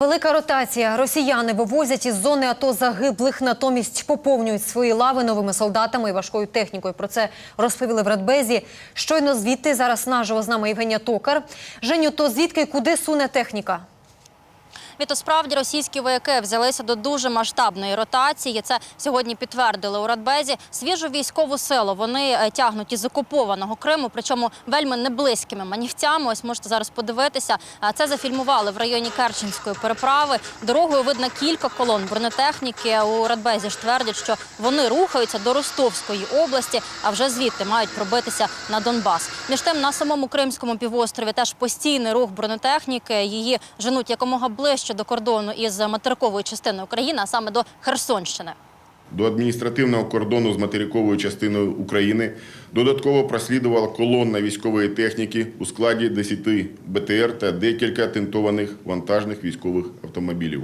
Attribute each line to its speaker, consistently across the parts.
Speaker 1: Велика ротація. Росіяни вивозять із зони АТО загиблих, натомість поповнюють свої лави новими солдатами і важкою технікою. Про це розповіли в Радбезі. Щойно звідти зараз наживо з нами Євгенія Токар. Женю, то звідки і куди суне техніка?
Speaker 2: Віто справді російські вояки взялися до дуже масштабної ротації. Це сьогодні підтвердили у Радбезі. Свіжу військову силу вони е, тягнуть із окупованого Криму, причому вельми неблизькими манівцями. Ось можете зараз подивитися. Це зафільмували в районі Керченської переправи. Дорогою видно кілька колон бронетехніки. У Радбезі ж твердять, що вони рухаються до Ростовської області, а вже звідти мають пробитися на Донбас. Між тим на самому Кримському півострові теж постійний рух бронетехніки. Її женуть якомога ближче до кордону із материковою частиною України, а саме до Херсонщини.
Speaker 3: До адміністративного кордону з материковою частиною України додатково прослідувала колонна військової техніки у складі 10 БТР та декілька тентованих вантажних військових автомобілів.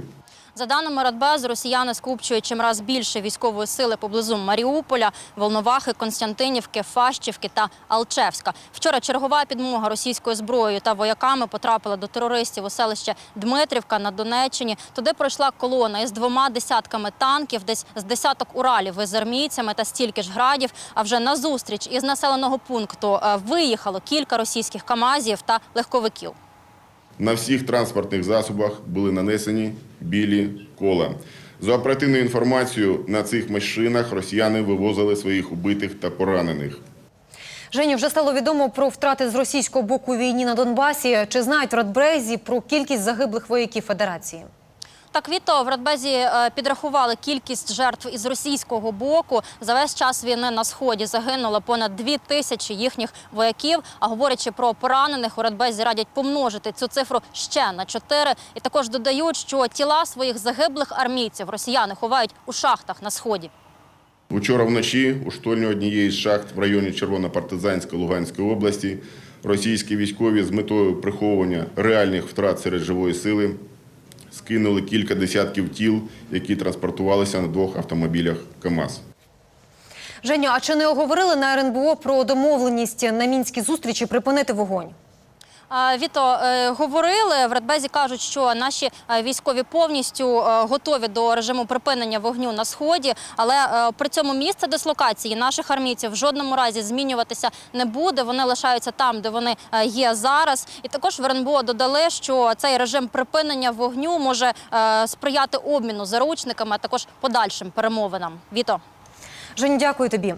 Speaker 2: За даними Радбезу, росіяни скупчують чимраз більше військової сили поблизу Маріуполя, Волновахи, Константинівки, Фащівки та Алчевська. Вчора чергова підмога російською зброєю та вояками потрапила до терористів у селище Дмитрівка на Донеччині. Туди пройшла колона із двома десятками танків, десь з десяток уралів із армійцями та стільки ж градів. А вже на зустріч із населеного пункту е, виїхало кілька російських камазів та легковиків.
Speaker 3: На всіх транспортних засобах були нанесені білі кола. За оперативною інформацією, на цих машинах росіяни вивозили своїх убитих та поранених.
Speaker 1: Жені вже стало відомо про втрати з російського боку війні на Донбасі. Чи знають в Радбрезі про кількість загиблих вояків Федерації?
Speaker 2: Так, Віто, в Радбезі е, підрахували кількість жертв із російського боку. За весь час війни на сході загинуло понад дві тисячі їхніх вояків. А говорячи про поранених, у Радбезі радять помножити цю цифру ще на чотири. І також додають, що тіла своїх загиблих армійців росіяни ховають у шахтах на сході.
Speaker 3: Учора вночі у штольні однієї з шахт в районі Червонопартизанська Луганської області російські військові з метою приховування реальних втрат серед живої сили скинули кілька десятків тіл, які транспортувалися на двох автомобілях КАМАЗ.
Speaker 1: Женю, а чи не оговорили на РНБО про домовленість на мінській зустрічі припинити вогонь?
Speaker 2: Віто, е, говорили в Радбезі кажуть, що наші е, військові повністю е, готові до режиму припинення вогню на сході, але при цьому місце дислокації наших армійців в жодному разі змінюватися не буде. Вони лишаються там, де вони є зараз. І також в РНБО додали, що цей режим припинення вогню може сприяти обміну заручниками, а також подальшим перемовинам. Віто.
Speaker 1: Жень, дякую тобі.